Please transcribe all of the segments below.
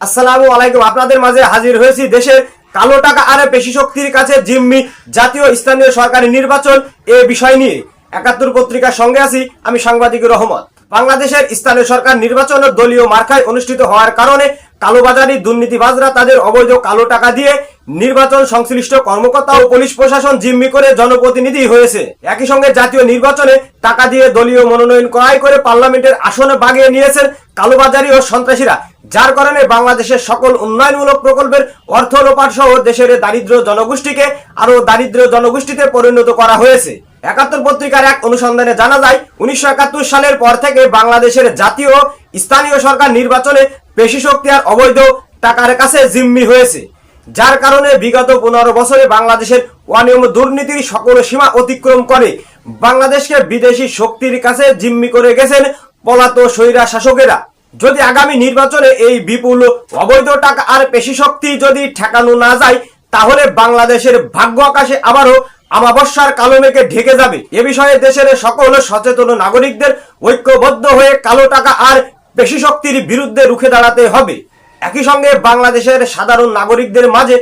আসসালামু আলাইকুম। আপনাদের মাঝে হাজির হয়েছি দেশের কালো টাকা আর পেশি শক্তির কাছে জিম্মি জাতীয় স্থানীয় সরকারি নির্বাচন এ বিষয় নিয়ে। একাত্তর পত্রিকার সঙ্গে আছি আমি সাংবাদিক রহমত। বাংলাদেশের স্থানীয় সরকার নির্বাচন দলীয় মার্কায় অনুষ্ঠিত হওয়ার কারণে কালোবাজারি দুর্নীতিবাজরা তাদের অবৈধ কালো টাকা দিয়ে নির্বাচন সংশ্লিষ্ট কর্মকর্তা ও পুলিশ প্রশাসন জিম্মি করে জনপ্রতিনিধি হয়েছে। একই সঙ্গে জাতীয় নির্বাচনে টাকা দিয়ে দলীয় মনোনয়ন ক্রয় করে পার্লামেন্টের আসনে বাগিয়ে নিয়েছেন কালোবাজারি ও সন্ত্রাসীরা। যার কারণে বাংলাদেশের সকল উন্নয়নমূলক প্রকল্পের অর্থ লোপাট সহ দেশের দারিদ্র জনগোষ্ঠীকে আরও দারিদ্র জনগোষ্ঠীতে পরিণত করা হয়েছে। একাত্তর পত্রিকার এক অনুসন্ধানে জানা যায়, উনিশশো একাত্তর সালের পর থেকে বাংলাদেশের জাতীয় স্থানীয় সরকার নির্বাচনে পেশি শক্তি আর অবৈধ টাকার কাছে জিম্মি হয়েছে। যার কারণে বিগত পনেরো বছরে বাংলাদেশের অনিয়ম দুর্নীতির সকল সীমা অতিক্রম করে। বাংলাদেশকে বিদেশি শক্তির কাছে জিম্মি করে গেছেন পলাত স্বৈরা শাসকেরা। যদি আগামী নির্বাচনে এই বিপুল অবৈধ টাকা আর পেশি শক্তি যদি ঠেকানো না যায়, তাহলে বাংলাদেশের ভাগ্য আকাশে আবারও আমাবস্যার কালো মেঘে ঢেকে যাবে। এ বিষয়ে দেশের সকল সচেতন নাগরিকদের ঐক্যবদ্ধ হয়ে কালো টাকা আর পেশি শক্তির বিরুদ্ধে রুখে দাঁড়াতে হবে। একই সঙ্গে বাংলাদেশের সাধারণ নাগরিকদের মাঝে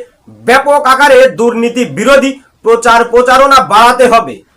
ব্যাপক আকারে দুর্নীতি বিরোধী প্রচার প্রচারণা বাড়াতে হবে।